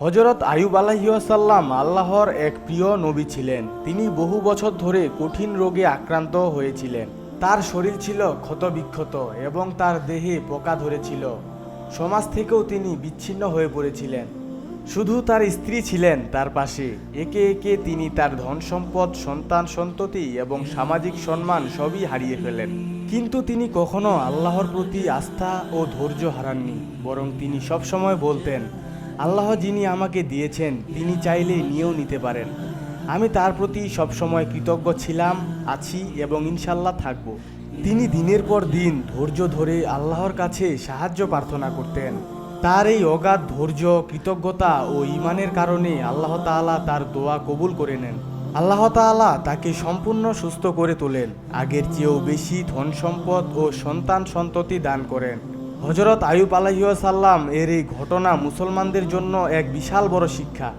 হজরত আয়ুব আলাহিসাল্লাম আল্লাহর এক প্রিয় নবী ছিলেন। তিনি বহু বছর ধরে কঠিন রোগে আক্রান্ত হয়েছিলেন। তার শরীর ছিল ক্ষতবিক্ষত এবং তার দেহে পোকা ধরেছিল। সমাজ থেকেও তিনি বিচ্ছিন্ন হয়ে পড়েছিলেন। শুধু তার স্ত্রী ছিলেন তার পাশে। একে একে তিনি তার ধন সম্পদ, সন্তান সন্ততি এবং সামাজিক সম্মান সবই হারিয়ে ফেলেন। কিন্তু তিনি কখনো আল্লাহর প্রতি আস্থা ও ধৈর্য হারাননি, বরং তিনি সবসময় বলতেন আল্লাহ যিনি আমাকে দিয়েছেন, তিনি চাইলে নিয়েও নিতে পারেন। আমি তার প্রতি সবসময় কৃতজ্ঞ ছিলাম, আছি এবং ইনশাল্লাহ থাকব। তিনি দিনের পর দিন ধৈর্য ধরে আল্লাহর কাছে সাহায্য প্রার্থনা করতেন। তার এই অগাধ ধৈর্য, কৃতজ্ঞতা ও ইমানের কারণে আল্লাহ তাআলা তার দোয়া কবুল করে নেন। আল্লাহ তাআলা তাকে সম্পূর্ণ সুস্থ করে তোলেন, আগের চেয়েও বেশি ধন সম্পদ ও সন্তান সন্ততি দান করেন। হজরত আয়ুব আলহিউসাল্লাম এর এই ঘটনা মুসলমানদের জন্য এক বিশাল বড় শিক্ষা।